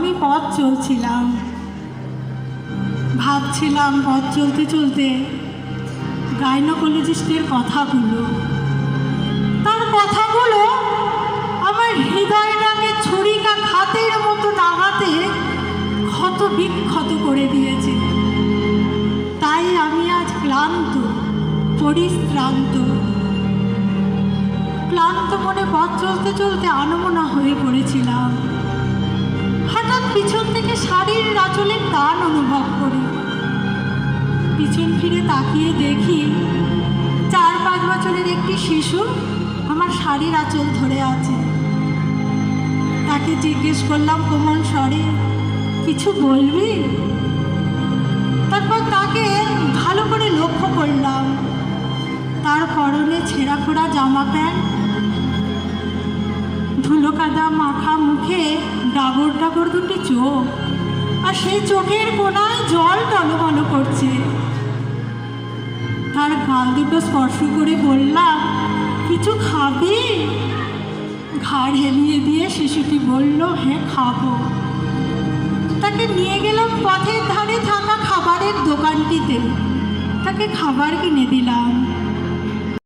আমি পথ চলছিলাম। ভাবছিলাম পথ চলতে চলতে গাইনোকোলজিস্টের কথাগুলো, তার কথাগুলো আমার হৃদয়টাকে ছুরিকা খাতের মতো দাগাতে ক্ষত বিক্ষত করে দিয়েছে। তাই আমি আজ ক্লান্ত, পরিশ্রান্ত, ক্লান্ত মনে পথ চলতে চলতে আনমনা হয়ে পড়েছিলাম। পিছন থেকে শাড়ির আঁচলের টান অনুভব করি। পিছন ফিরে তাকিয়ে দেখি চার পাঁচ বছরের একটি শিশু আমার শাড়ির আঁচল ধরে আছে। তাকে জিজ্ঞেস করলাম, কোমল স্বরে কিছু বলবি? তারপর তাকে ভালো করে লক্ষ্য করলাম। তার পরনে ছেঁড়া ফোড়া জামা প্যান্ট, ধুলো কাদা মাখা মুখে ডাগর ডাগর দুটি চোখ আর সেই চোখের কোনায় জল টলমল করছে। তার গাল দুটো স্পর্শ করে বললাম, কিছু খাবি? ঘাড় হেলিয়ে দিয়ে শিশুটি বলল হ্যাঁ খাব। তাকে নিয়ে গেলাম পথের ধারে থাকা খাবারের দোকানটিতে। তাকে খাবার কিনে দিলাম।